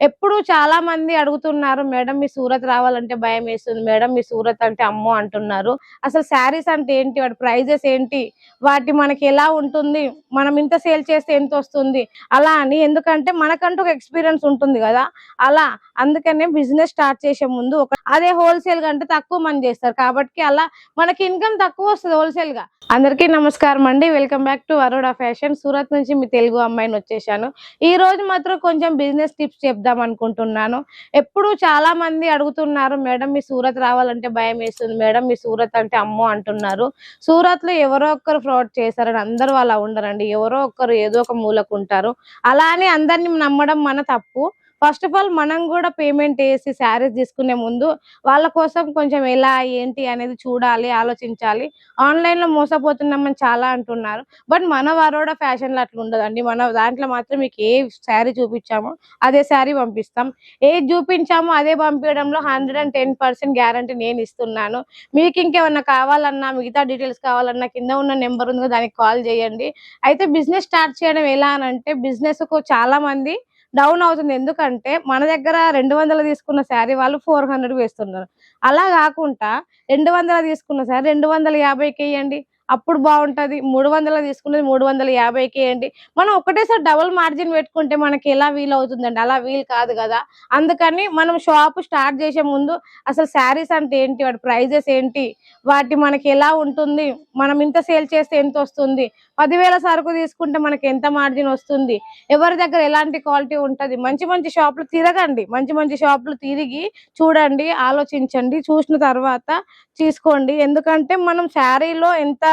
ఎప్పుడు చాలా మంది అడుగుతున్నారు మేడం మీ సూరత్ రావాలంటే భయం వేస్తుంది. మేడం మీ సూరత్ అంటే అమ్మో అంటున్నారు. అసలు శారీస్ అంటే ఏంటి? వాటి ప్రైజెస్ ఏంటి? వాటి మనకి ఎలా ఉంటుంది? మనం ఇంత సేల్ చేస్తే ఎంత వస్తుంది? అలా అని. ఎందుకంటే మనకంటూ ఒక ఎక్స్పీరియన్స్ ఉంటుంది కదా. అలా. అందుకనే బిజినెస్ స్టార్ట్ చేసే ముందు ఒక అదే హోల్సేల్గా అంటే తక్కువ మంది చేస్తారు. కాబట్టి అలా మనకి ఇన్కమ్ తక్కువ వస్తుంది హోల్సేల్గా అందరికీ నమస్కారం అండి. Welcome back to Aroda fashion Surat నుంచి మీ తెలుగు అమ్మాయిని వచ్చేసాను ఈ రోజు మాత్రం కొంచెం బిజినెస్ టిప్స్ చెప్దాం అనుకుంటున్నాను. ఎప్పుడు చాలా మంది అడుగుతున్నారు మేడం మీ సూరత్ రావాలంటే భయం వేస్తుంది. మేడం మీ సూరత్ అంటే అమ్మో అంటున్నారు. సూరత్లో ఎవరో ఒక్కరు ఫ్రాడ్ చేశారని అందరూ అలా ఉండరండి. ఎవరో ఒక్కరు ఏదో ఒక మూలకు ఉంటారు. అలా అని అందరిని నమ్మడం మన తప్పు. ఫస్ట్ ఆఫ్ ఆల్ మనం కూడా పేమెంట్ వేసి శారీస్ తీసుకునే ముందు వాళ్ళ కోసం కొంచెం ఎలా ఏంటి అనేది చూడాలి ఆలోచించాలి. ఆన్లైన్లో మోసపోతున్నామని చాలా అంటున్నారు. బట్ మన వరోడా ఫ్యాషన్లో అట్లా ఉండదండి. మన దాంట్లో మాత్రం మీకు ఏ శారీ చూపించామో అదే శారీ పంపిస్తాం. ఏది చూపించామో అదే పంపించడంలో hundred and ten percent guarantee నేను ఇస్తున్నాను. మీకు ఇంకేమన్నా కావాలన్నా మిగతా డీటెయిల్స్ కావాలన్నా కింద ఉన్న నెంబర్ ఉంది దానికి కాల్ చేయండి. అయితే బిజినెస్ స్టార్ట్ చేయడం ఎలా అని అంటే బిజినెస్కు చాలా మంది డౌన్ అవుతుంది. ఎందుకంటే మన దగ్గర రెండు వందలు తీసుకున్న శారీ వాళ్ళు ఫోర్ హండ్రెడ్ వేస్తున్నారు. అలా కాకుండా రెండు వందలు తీసుకున్న శారీ రెండు వందల యాభైకి వేయండి అప్పుడు బాగుంటది. మూడు వందల తీసుకున్నది మూడు వందల యాభైకి ఏంటి? మనం ఒకటేసారి డబుల్ మార్జిన్ పెట్టుకుంటే మనకి ఎలా వీలు అవుతుందండి అలా వీలు కాదు కదా. అందుకని మనం షాప్ స్టార్ట్ చేసే ముందు అసలు శారీస్ అంటే ఏంటి? వాటి ప్రైజెస్ ఏంటి? వాటి మనకి ఎలా ఉంటుంది? మనం ఇంత సేల్ చేస్తే ఎంత వస్తుంది? పదివేల సరుకు తీసుకుంటే మనకి ఎంత మార్జిన్ వస్తుంది? ఎవరి దగ్గర ఎలాంటి క్వాలిటీ ఉంటది? మంచి మంచి షాపులు తిరగండి. మంచి మంచి షాపులు తిరిగి చూడండి ఆలోచించండి. చూసిన తర్వాత తీసుకోండి. ఎందుకంటే మనం శారీలో ఎంత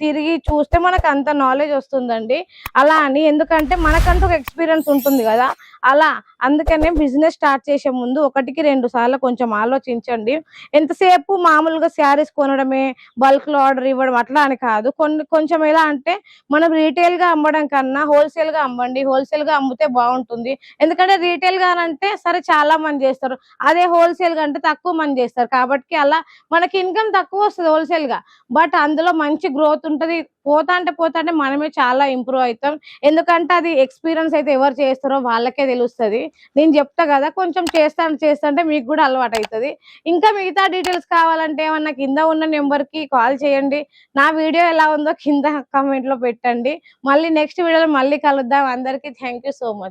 తిరిగి చూస్తే మనకు అంత నాలెడ్జ్ వస్తుందండి. అలా అని. ఎందుకంటే మనకంటూ ఒక ఎక్స్పీరియన్స్ ఉంటుంది కదా. అలా అందుకనే బిజినెస్ స్టార్ట్ చేసే ముందు ఒకటికి రెండు సార్లు కొంచెం ఆలోచించండి. ఎంతసేపు మామూలుగా శారీస్ కొనడమే బల్క్లో ఆర్డర్ ఇవ్వడం అట్లా అని కాదు. కొన్ని కొంచెం ఎలా అంటే మనం రీటైల్గా అమ్మడం కన్నా హోల్సేల్గా అమ్మండి. హోల్సేల్గా అమ్మితే బాగుంటుంది. ఎందుకంటే రీటైల్గా అంటే సరే చాలా మంది చేస్తారు. అదే హోల్సేల్గా అంటే తక్కువ మంది చేస్తారు. కాబట్టి అలా మనకి ఇన్కమ్ తక్కువ వస్తుంది హోల్సేల్గా. బట్ అందులో మంచి గ్రోత్ ఉంటది. పోతా అంటే పోతా అంటే మనమే చాలా ఇంప్రూవ్ అవుతాం. ఎందుకంటే అది ఎక్స్పీరియన్స్ అయితే ఎవరు చేస్తారో వాళ్ళకే తెలుస్తుంది. నేను చెప్తా కదా కొంచెం చేస్తాను చేస్తుంటే మీకు కూడా అలవాటు అవుతుంది. ఇంకా మిగతా డీటెయిల్స్ కావాలంటే ఏమన్నా కింద ఉన్న నెంబర్కి కాల్ చేయండి. నా వీడియో ఎలా ఉందో కింద కామెంట్లో పెట్టండి. మళ్ళీ నెక్స్ట్ వీడియోలో మళ్ళీ కలుద్దాం. అందరికీ థ్యాంక్ సో మచ్.